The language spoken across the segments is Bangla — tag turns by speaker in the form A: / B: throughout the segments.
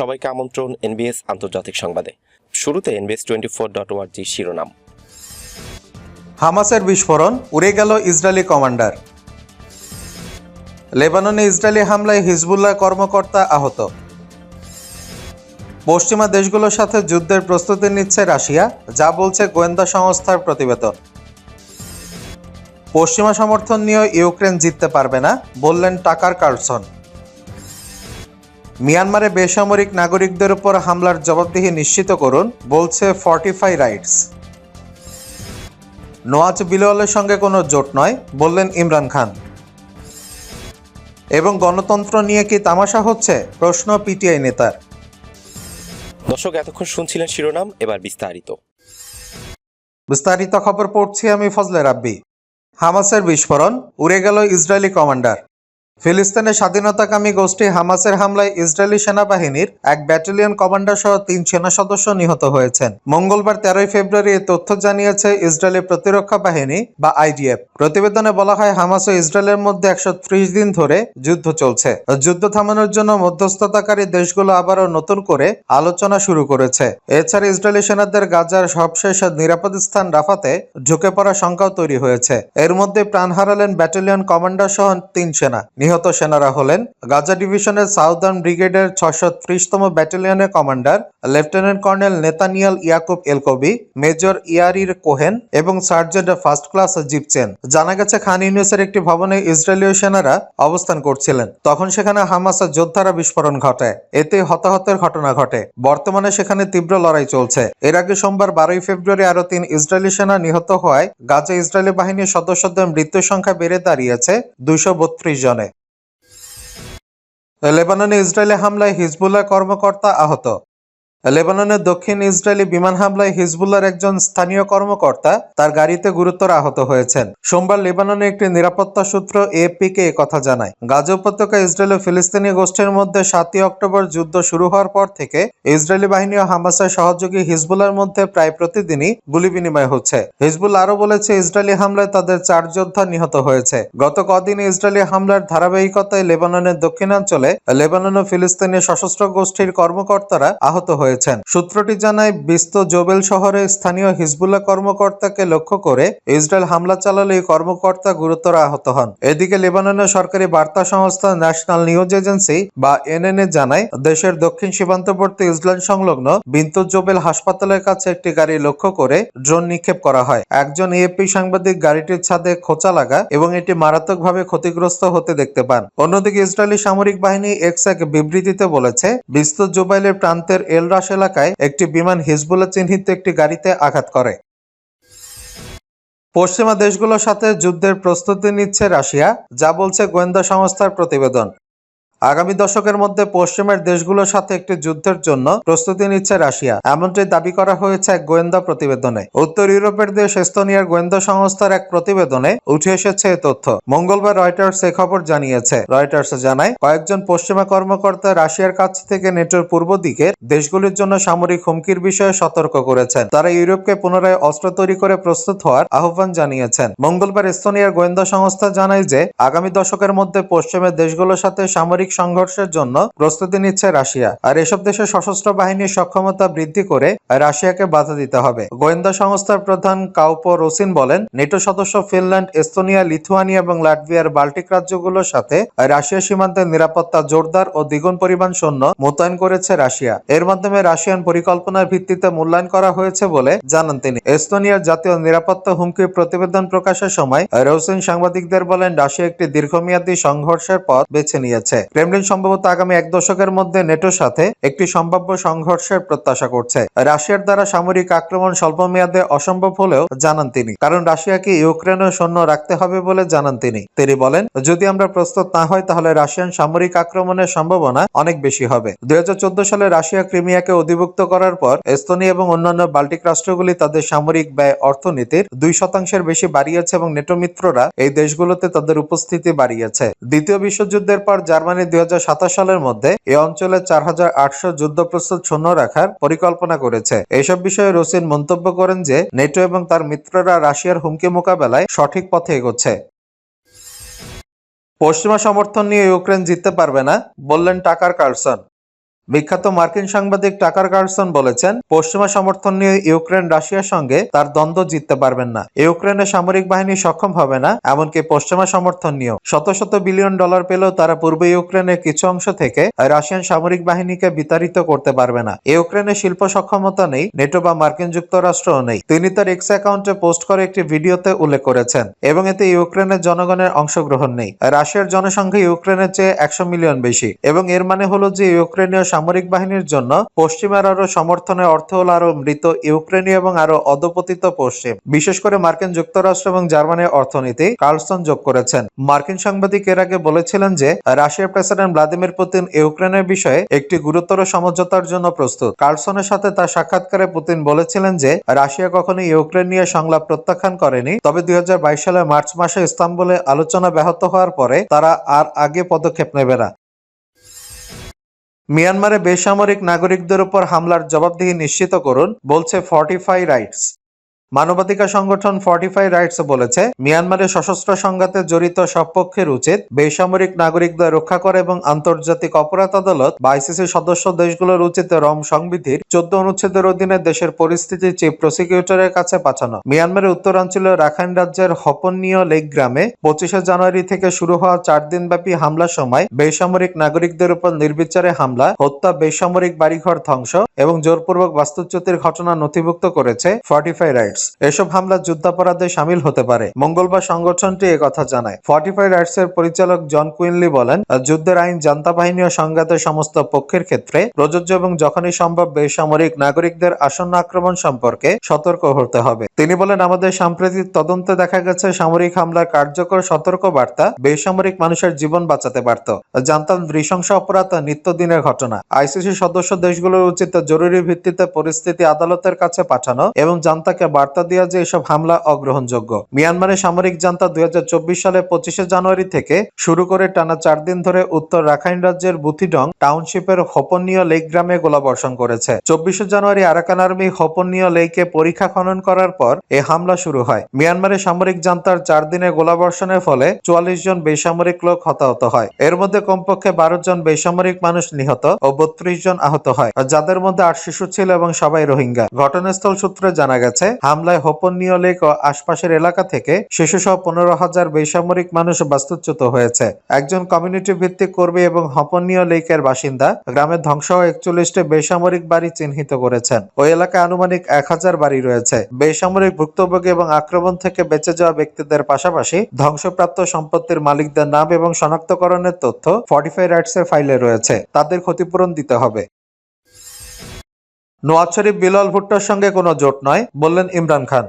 A: সবাইকে আমন্ত্রণ এনবিএস আন্তর্জাতিক সংবাদে। শুরুতে এনবিএস টোয়েন্টি ফোর ডট ওয়ার্জি শিরোনাম।
B: হামাসের বিস্ফোরণ, উড়ে গেল ইসরায়েলি কমান্ডার। লেবাননে ইসরায়েলি হামলায় হিজবুল্লাহ কর্মকর্তা আহত। পশ্চিমা দেশগুলোর সাথে যুদ্ধের প্রস্তুতি নিচ্ছে রাশিয়া, যা বলছে গোয়েন্দা সংস্থার প্রতিবেদন। পশ্চিমা সমর্থন নিয়েও ইউক্রেন জিততে পারবে না, বললেন টাকার কার্লসন মিয়ানমারে বেসামরিক নাগরিকদের উপর হামলার জবাবদিহি নিশ্চিত করুন বলছে ফর্টিফাই রাইটস নোয়াজ বিলওয়ালের সঙ্গে কোনো জোট নয় বললেন ইমরান খান। এবং গণতন্ত্র নিয়ে কি তামাশা হচ্ছে? প্রশ্ন পিটিআই নেতার।
A: দর্শক এতক্ষণ শুনছিলেন শিরোনাম এবার বিস্তারিত।
B: বিস্তারিত খবর পড়ছি আমি ফজলে রাব্বি। হামাসের বিস্ফোরণ উড়ে গেল ইসরায়েলি কমান্ডার। ফিলিস্তিনের স্বাধীনতাকামী গোষ্ঠী হামাসের হামলায় ইসরায়েলি সেনাবাহিনীর এক ব্যাটালিয়ন কমান্ডার সহ তিন সেনা সদস্য নিহত হয়েছেন। মঙ্গলবার তেরোই ফেব্রুয়ারি তথ্য জানিয়েছে ইসরায়েলি প্রতিরক্ষা বাহিনী বা আইডিএফ। প্রতিবেদনে বলা হয়, হামাস ও ইসরায়েলের মধ্যে একশো ত্রিশ দিন ধরে যুদ্ধ চলছে। যুদ্ধ থামানোর জন্য মধ্যস্থতাকারী দেশগুলো আবারও নতুন করে আলোচনা শুরু করেছে। এছাড়া ইসরায়েলি সেনাদের গাজার সবশেষ নিরাপদ স্থান রাফাতে ঢুকে পড়ার শঙ্কাও তৈরি হয়েছে। এর মধ্যে প্রাণ হারালেন ব্যাটালিয়ন কমান্ডার সহ তিন সেনা। নিহত সেনারা হলেন গাজা ডিভিশনের সাউদার্ন ব্রিগেডের ছশো ত্রিশতম ব্যাটালিয়নের commander, lieutenant colonel Netanel Yaakov Elkobi, major Yair Cohen এবং সার্জেন্ট ফার্স্ট ক্লাস জিপচেন জানা গেছে, খান ইউনিসের একটি ভবনে ইসরায়েলীয় সেনারা অবস্থান করছিলেন। তখন সেখানে হামাসের যোদ্ধারা বিস্ফোরণ ঘটায়। এতে হতাহতের ঘটনা ঘটে। বর্তমানে সেখানে তীব্র লড়াই চলছে। এর আগে সোমবার বারোই ফেব্রুয়ারি আরও তিন ইসরায়েলি সেনা নিহত হওয়ায় গাজা ইসরায়েলি বাহিনীর সদস্যদের মৃত্যুর সংখ্যা বেড়ে দাঁড়িয়েছে দুইশো বত্রিশ জনে। লেবাননে ইসরায়েলের হামলায় হিজবুল্লাহ কর্মকর্তা আহত। লেবাননের দক্ষিণ ইসরায়েলি বিমান হামলায় হিজবুল্লাহর একজন স্থানীয় কর্মকর্তা তার গাড়িতে গুরুতর আহত হয়েছেন। সোমবার লেবাননে একটি নিরাপত্তা সূত্র এএফপি কে কথা জানায়। গাজা উপত্যকা ইসরায়েল ও ফিলিস্তিনি গোষ্ঠীর মধ্যে সাতই অক্টোবর যুদ্ধ শুরু হওয়ার পর থেকে ইসরায়েলি বাহিনী ও হামাসের সহযোগী হিজবুল্লাহর মধ্যে প্রায় প্রতিদিনই গুলি বিনিময় হচ্ছে। হিজবুল আরও বলেছে, ইসরায়েলি হামলায় তাদের চার যোদ্ধা নিহত হয়েছে। গত কদিনে ইসরায়েলি হামলার ধারাবাহিকতায় লেবাননের দক্ষিণাঞ্চলে লেবানন ও ফিলিস্তিনি সশস্ত্র গোষ্ঠীর কর্মকর্তারা আহত হয়েছেন। সূত্রটি জানায় বিস্ত জোবেল শহরে স্থানীয় হিজবুল্লাহ কর্মকর্তাকে লক্ষ্য করে ইসরায়েল হামলা চালালে এই কর্মকর্তা গুরুতর আহত হন। এদিকে লেবাননের সরকারি বার্তা সংস্থা ন্যাশনাল নিউজ এজেন্সি বা এনএনএ জানায়, দেশের দক্ষিণ সীমান্তবর্তী ইসরায়েল সংলগ্ন বিন্তু জোবেল হাসপাতালের কাছে একটি গাড়ি লক্ষ্য করে ড্রোন নিক্ষেপ করা হয়। একজন এএপি সাংবাদিক গাড়িটির ছাদে খোঁচা লাগা এবং এটি মারাত্মকভাবে ক্ষতিগ্রস্ত হতে দেখতে পান। অন্যদিকে ইসরায়েলি সামরিক বাহিনী এক্স এক বিবৃতিতে বলেছে বিস্ত জোবাইলের প্রান্তের এলরাস এলাকায় একটি বিমান হিজবুল্লাহ চিহ্নিত একটি গাড়িতে আঘাত করে। পশ্চিমা দেশগুলোর সাথে যুদ্ধের প্রস্তুতি নিচ্ছে রাশিয়া, যা বলছে গোয়েন্দা সংস্থার প্রতিবেদন। আগামী দশকের মধ্যে পশ্চিমের দেশগুলোর সাথে একটি যুদ্ধের জন্য প্রস্তুতি নিচ্ছে রাশিয়া। এমনটি দাবি করা হয়েছে এক গোয়েন্দা প্রতিবেদনে। উত্তর ইউরোপের দেশ এস্তোনিয়ার গোয়েন্দা সংস্থার এক প্রতিবেদনে উঠে এসেছে এ তথ্য। মঙ্গলবার রয়টার্স এ খবর জানিয়েছে। রয়টার্স জানায়, কয়েকজন পশ্চিমা কর্মকর্তা রাশিয়ার কাছ থেকে নেটোর পূর্ব দিকের দেশগুলির জন্য সামরিক হুমকির বিষয়ে সতর্ক করেছেন। তারা ইউরোপকে পুনরায় অস্ত্র তৈরি করে প্রস্তুত হওয়ার আহ্বান জানিয়েছেন। মঙ্গলবার এস্তোনিয়ার গোয়েন্দা সংস্থা জানায় যে, আগামী দশকের মধ্যে পশ্চিমের দেশগুলোর সাথে সামরিক সংঘর্ষের জন্য প্রস্তুতি নিচ্ছে রাশিয়া। আর এসব দেশের সশস্ত্র বাহিনীর সক্ষমতা বৃদ্ধি করে রাশিয়াকে বাধা দিতে হবে। গোয়েন্দা সংস্থার প্রধান কাউপো রোসিন বলেন, নেটো সদস্য ফিনল্যান্ড, এস্তোনিয়া লিথুয়ানিয়া এবং লাটভিয়ার বাল্টিক রাজ্যগুলোর সাথে রাশিয়া সীমান্তের নিরাপত্তা জোরদার ও দ্বিগুণ পরিমাণ সৈন্য মোতায়েন করেছে রাশিয়া। এর মাধ্যমে রাশিয়ান পরিকল্পনার ভিত্তিতে মূল্যায়ন করা হয়েছে বলে জানান তিনি। এস্তোনিয়ার জাতীয় নিরাপত্তা হুমকি প্রতিবেদন প্রকাশের সময় রোসিন সাংবাদিকদের বলেন, রাশিয়া একটি দীর্ঘমেয়াদী সংঘর্ষের পথ বেছে নিয়েছে। ক্রেমলিন সম্ভবত আগামী এক দশকের মধ্যে নেটোর সাথে একটি সম্ভাব্য সংঘর্ষের প্রত্যাশা করছে। রাশিয়ার দ্বারা সামরিক আক্রমণ স্বল্প মেয়াদে অসম্ভব হলেও জানান তিনি, কারণ রাশিয়াকে ইউক্রেনের সৈন্য রাখতে হবে বলে জানান তিনি। তিনি বলেন, যদি আমরা প্রস্তুত না হয় তাহলে রাশিয়ান সামরিক আক্রমণের সম্ভাবনা অনেক বেশি হবে। দুই হাজার চোদ্দ সালে রাশিয়া ক্রিমিয়াকে অধিভুক্ত করার পর এস্তোনিয়া এবং অন্যান্য বাল্টিক রাষ্ট্রগুলি তাদের সামরিক ব্যয় অর্থনীতির দুই শতাংশের বেশি বাড়িয়েছে এবং নেটো মিত্ররা এই দেশগুলোতে তাদের উপস্থিতি বাড়িয়েছে। দ্বিতীয় বিশ্বযুদ্ধের পর জার্মানি দু হাজার সাতাশ সালের মধ্যে এ অঞ্চলে চার হাজার আটশো যুদ্ধপ্রস্তুত সৈন্য রাখার পরিকল্পনা করেছে। এসব বিষয়ে রসিন মন্তব্য করেন যে, নেটো এবং তার মিত্ররা রাশিয়ার হুমকি মোকাবেলায় সঠিক পথে এগোচ্ছে। পশ্চিমা সমর্থন নিয়ে ইউক্রেন জিততে পারবে না, বললেন টাকার কার্লসন। বিখ্যাত মার্কিন সাংবাদিক টাকার কার্লসন বলেছেন, পশ্চিমা সমর্থন নিয়ে ইউক্রেন, রাশিয়ার সঙ্গে তার দ্বন্দ্ব জিততে পারবেন না। ইউক্রেনের সামরিক বাহিনী সক্ষম হবে না, এমনকি পশ্চিমা সমর্থন নিয়েও। শত শত বিলিয়ন ডলার পেলেও তারা পূর্ব ইউক্রেনের কিছু অংশ থেকে রাশিয়ান সামরিক বাহিনীকে বিতাড়িত করতে পারবে না। ইউক্রেনের শিল্প সক্ষমতা নেই, নেটো বা মার্কিন যুক্তরাষ্ট্রও নেই। তিনি তার এক্স অ্যাকাউন্টে পোস্ট করে একটি ভিডিওতে উল্লেখ করেছেন, এবং এতে ইউক্রেনের জনগণের অংশগ্রহণ নেই। রাশিয়ার জনসংখ্যা ইউক্রেনের চেয়ে একশো মিলিয়ন বেশি, এবং এর মানে হলো যে ইউক্রেনীয় সামরিক বাহিনীর জন্য পশ্চিমের আরও সমর্থনের অর্থ হল আরও মৃত ইউক্রেনীয় এবং আরও অধপতিত পশ্চিম। বিশেষ করে মার্কিন যুক্তরাষ্ট্র এবং জার্মানির অর্থনীতি কার্লসন যোগ করেছেন। মার্কিন সাংবাদিক এর আগে বলেছিলেন যে, রাশিয়ার প্রেসিডেন্ট ভ্লাদিমির পুতিন ইউক্রেনের বিষয়ে একটি গুরুতর সমঝোতার জন্য প্রস্তুত। কার্লসনের সাথে তার সাক্ষাৎকারে পুতিন বলেছিলেন যে, রাশিয়া কখনো ইউক্রেন নিয়ে সংলাপ প্রত্যাখ্যান করেনি। তবে দুই সালের মার্চ মাসে ইস্তাম্বুলে আলোচনা ব্যাহত হওয়ার পরে তারা আর আগে পদক্ষেপ নেবে না। মিয়ানমারে বেসামরিক নাগরিকদের উপর হামলার জবাবদিহি নিশ্চিত করুন বলছে ফর্টিফাই রাইটস। মানবাধিকার সংগঠন ফর্টিফাই রাইটস বলেছে, মিয়ানমারে সশস্ত্র সংঘাতে জড়িত সব পক্ষের উচিত বেসামরিক নাগরিকদের রক্ষা করে এবং আন্তর্জাতিক অপরাধ আদালত বা আইসিসি সদস্য দেশগুলোর উচিত রম সংবিধির চোদ্দ অনুচ্ছেদের অধীনে দেশের পরিস্থিতি চিফ প্রসিকিউটরের কাছে পাঠানো। মিয়ানমারের উত্তরাঞ্চলে রাখাইন রাজ্যের হপনীয় লেক গ্রামে পঁচিশে জানুয়ারি থেকে শুরু হওয়া চার দিনব্যাপী হামলার সময় বেসামরিক নাগরিকদের উপর নির্বিচারে হামলা, হত্যা, বেসামরিক বাড়িঘর ধ্বংস এবং জোরপূর্বক বাস্তুচ্যুতির ঘটনা নথিভুক্ত করেছে ফর্টিফাই রাইটস। এসব হামলা যুদ্ধাপরাধে সামিল হতে পারে। মঙ্গলবার সংগঠনটি একথা জানায়। ফর্টিফাই রাইটস এর পরিচালক জন কুইনলি বলেন, যুদ্ধের আইন জান্তা বাহিনী ও সংঘাতের সমস্ত পক্ষের ক্ষেত্রে প্রযোজ্য এবং যখনই সম্ভব বেসামরিক নাগরিকদের আসন্ন আক্রমণ সম্পর্কে সতর্ক হতে হবে। তিনি বলেন, আমাদের সাম্প্রতিক তদন্তে দেখা গেছে, সামরিক হামলার কার্যকর সতর্ক বার্তা বেসামরিক মানুষের জীবন বাঁচাতে পারত। জানতাম নৃশংস অপরাধ নিত্যদিনের ঘটনা। আইসিসি সদস্য দেশগুলোর উচিত জরুরি ভিত্তিতে পরিস্থিতি আদালতের কাছে পাঠানো এবং জান্তাকে বার্তা দেওয়া যে এসব হামলা অগ্রহণযোগ্য। মিয়ানমারে সামরিক জান্তা দুই সালে পঁচিশে জানুয়ারি থেকে শুরু করে টানা চার দিন ধরে উত্তর রাখাইন রাজ্যের বুথিডং টাউনশিপের হোপনীয় লেক গ্রামে গোলাবর্ষণ করেছে। চব্বিশে জানুয়ারি আরাকান আর্মি হোপনীয় লেকে পরীক্ষা খনন করার পর এ হামলা শুরু হয়। মিয়ানমারে সামরিক জান্তার চার দিনে গোলাবর্ষণের ফলে চুয়াল্লিশ জন বেসামরিক লোক হতাহত হয়। এর মধ্যে কমপক্ষে বারো জন বেসামরিক মানুষ নিহত ও বত্রিশ জন আহত হয়। যাদের মধ্যে আট শিশু ছিল এবং সবাই রোহিঙ্গা। ঘটনাস্থল সূত্রে জানা গেছে হামলায় হোপনীয় লেক ও আশপাশের এলাকা থেকে শিশুসহ পনেরো হাজার বেসামরিক মানুষ বাস্তুচ্যুত হয়েছে। একজন কমিউনিটি ভিত্তিক কর্মী এবং হপনীয় লেকের বাসিন্দা গ্রামের ধ্বংস একচল্লিশটি বেসামরিক বাড়ি চিহ্নিত করেছেন। ওই এলাকায় আনুমানিক এক হাজার বাড়ি রয়েছে। বেসামরিক ভুক্তভোগী এবং আক্রমণ থেকে বেঁচে যাওয়া ব্যক্তিদের পাশাপাশি ধ্বংসপ্রাপ্ত সম্পত্তির মালিকদের নাম এবং শনাক্তকরণের তথ্য ফর্টিফাই রাইটস এর ফাইলে রয়েছে। তাদের ক্ষতিপূরণ দিতে হবে। নওয়াজ শরীফ বিলাল ভুট্টোর সঙ্গে কোনো জোট নয় বললেন ইমরান খান।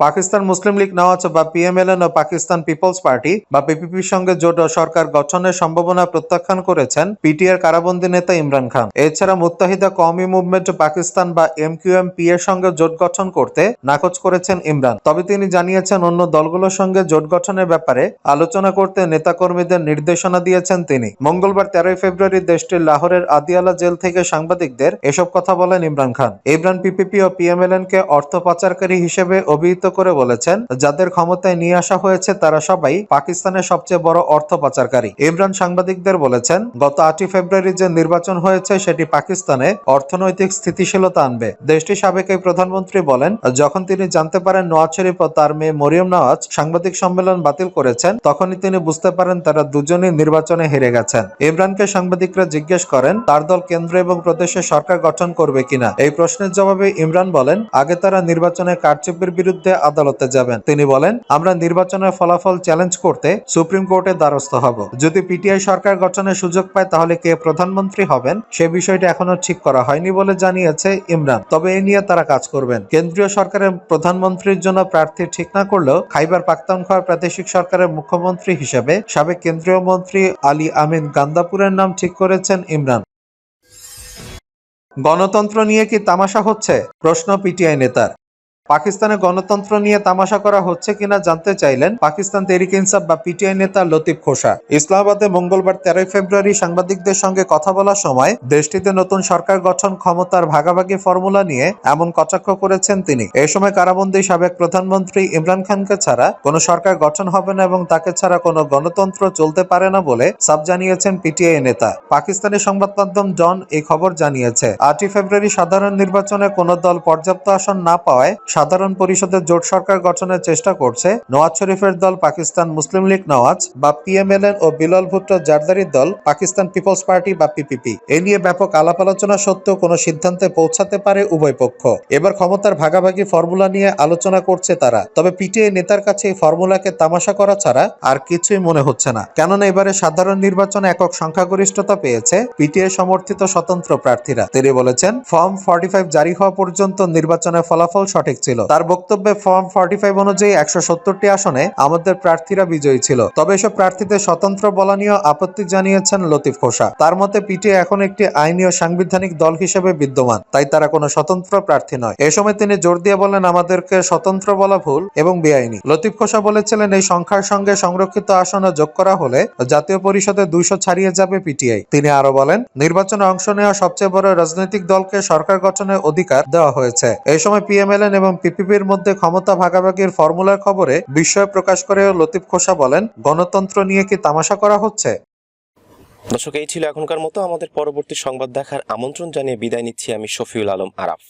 B: পাকিস্তান মুসলিম লীগ নওয়াজ বা পিএমএলএন ও পাকিস্তান পিপলস পার্টি বা পিপিপির সঙ্গে জোট সরকার গঠনের সম্ভাবনা প্রত্যাখ্যান করেছেন পিটিআর কারাবন্দী নেতা ইমরান খান। এছাড়া মুত্তাহিদা কওমি মুভমেন্ট পাকিস্তান বা এমকিউএম পি এর সঙ্গে জোট গঠন করতে নাকচ করেছেন ইমরান। তবে তিনি জানিয়েছেন, অন্য দলগুলোর সঙ্গে জোট গঠনের ব্যাপারে আলোচনা করতে নেতাকর্মীদের নির্দেশনা দিয়েছেন তিনি। মঙ্গলবার তেরোই ফেব্রুয়ারি দেশটির লাহোরের আদিয়ালা জেল থেকে সাংবাদিকদের এসব কথা বলেন ইমরান খান। ইমরান পিপিপি ও পিএমএলএন কে অর্থ পাচারকারী হিসেবে অভিহিত করে বলেছেন, যাদের ক্ষমতায় নিয়ে আসা হয়েছে তারা সবাই পাকিস্তানের সবচেয়ে বড় অর্থ পাচারকারী। ইমরান সাংবাদিকদের বলেছেন, গত আটই ফেব্রুয়ারি যে নির্বাচন হয়েছে সেটি পাকিস্তানে অর্থনৈতিক স্থিতিশীলতা আনবে। দেশটির সাবেক এই প্রধানমন্ত্রী বলেন, যখন তিনি জানতে পারেন নওয়াজ শরীফ ও তার মেয়ে মরিয়ম নওয়াজ সাংবাদিক সম্মেলন বাতিল করেছেন, তখনই তিনি বুঝতে পারেন তারা দুজনেই নির্বাচনে হেরে গেছেন। ইমরানকে সাংবাদিকরা জিজ্ঞেস করেন, তার দল কেন্দ্র এবং প্রদেশে সরকার গঠন করবে কিনা? এই প্রশ্নের জবাবে ইমরান বলেন, আগে তারা নির্বাচনে কারচুপির বিরুদ্ধে আদালতে যাবেন। তিনি বলেন, আমরা নির্বাচনের ফলাফল চ্যালেঞ্জ করতে সুপ্রিম কোর্টের দ্বারস্থ হব। যদি পিটিআই সরকার গঠনের সুযোগ পায়, তাহলে কে প্রধানমন্ত্রী হবেন? সে বিষয়টি এখনও ঠিক করা হয়নি বলে জানিয়েছে ইমরান। তবে এ নিয়ে তারা কাজ করবেন। কেন্দ্রীয় সরকারের প্রধানমন্ত্রীর জন্য প্রার্থী ঠিক না করলেও খাইবার পাখতানখোয়ার প্রাদেশিক সরকারের মুখ্যমন্ত্রী হিসেবে সাবেক কেন্দ্রীয় মন্ত্রী আলী আমিন গান্দাপুরের নাম ঠিক করেছেন ইমরান। গণতন্ত্র নিয়ে কি তামাশা হচ্ছে? প্রশ্ন পিটিআই নেতার। পাকিস্তানে গণতন্ত্র নিয়ে তামাশা করা হচ্ছে কিনা জানতে চাইলেন পাকিস্তান তেরিক ইনসাফ বা পিটিআই নেতা লতিফ খোসা। ইসলামাবাদে মঙ্গলবার তেরোই ফেব্রুয়ারি সাংবাদিকদের সঙ্গে কথা বলার সময় দেশটিতে নতুন সরকার গঠন, ক্ষমতার ভাগাভাগি ফর্মুলা নিয়ে এমন কটাক্ষ করেছেন তিনি। এই সময় কারাবন্দী সাবেক প্রধানমন্ত্রী ইমরান খানকে ছাড়া কোনো সরকার গঠন হবে না এবং তাকে ছাড়া কোনো গণতন্ত্র চলতে পারে না বলে সাব জানিয়েছেন পিটিআই নেতা। পাকিস্তানি সংবাদ মাধ্যম জন এই খবর জানিয়েছে। আটই ফেব্রুয়ারি সাধারণ নির্বাচনে কোনো দল পর্যাপ্ত আসন না পাওয়ায় সাধারণ পরিষদের জোট সরকার গঠনের চেষ্টা করছে নওয়াজ শরীফের দল পাকিস্তান মুসলিম লীগ নওয়াজ বা পিএমএলএন ও বিলাল ভুট্টো জারদারির দল পাকিস্তান পিপলস পার্টি বা পিপিপি। এ নিয়ে ব্যাপক আলাপ আলোচনা সত্ত্বেও কোনো সিদ্ধান্তে পৌঁছাতে পারে উভয় পক্ষ। এবার ক্ষমতার ভাগাভাগি ফর্মুলা নিয়ে আলোচনা করছে তারা। তবে পিটিআই নেতার কাছে এই ফর্মুলাকে তামাশা করা ছাড়া আর কিছুই মনে হচ্ছে না। কেননা এবারে সাধারণ নির্বাচনে একক সংখ্যাগরিষ্ঠতা পেয়েছে পিটিআই সমর্থিত স্বতন্ত্র প্রার্থীরা। তিনি বলেছেন, ফর্ম ফর্টি জারি হওয়া পর্যন্ত নির্বাচনের ফলাফল সঠিক ছিল। তার বক্তব্যে ফর্ম ফর্টি ফাইভ অনুযায়ী একশো আসনে আমাদের প্রার্থীরা বিজয়ী ছিল। তবে এসব প্রার্থীদের স্বতন্ত্র বলা নিয়েও আপত্তি জানিয়েছেন লতিফ খোসা। তার মতে পিটিআই এখন একটি আইনি ও সাংবিধানিক দল হিসেবে বিদ্যমান, তাই তারা কোনো স্বতন্ত্র প্রার্থী নয়। এ সময় তিনি জোর দিয়ে বলেন, আমাদেরকে স্বতন্ত্র বলা ভুল এবং বেআইনি। লতিফ খোসা বলেছিলেন, এই সংখ্যার সঙ্গে সংরক্ষিত আসনে যোগ করা হলে জাতীয় পরিষদে দুইশো ছাড়িয়ে যাবে পিটিআই। তিনি আরও বলেন, নির্বাচনে অংশ নেওয়া সবচেয়ে বড় রাজনৈতিক দলকে সরকার গঠনের অধিকার দেওয়া হয়েছে। এই সময় পিএমএলএন এবং পিপিপির মধ্যে ক্ষমতা ভাগাভাগির ফর্মুলার খবরে বিস্ময় প্রকাশ করে লতিফ খোসা বলেন, গণতন্ত্র নিয়ে কি তামাশা করা হচ্ছে?
A: দর্শক, এই ছিল এখনকার মতো। আমাদের পরবর্তী সংবাদ দেখার আমন্ত্রণ জানিয়ে বিদায় নিচ্ছি আমি শফিউল আলম আরাফ।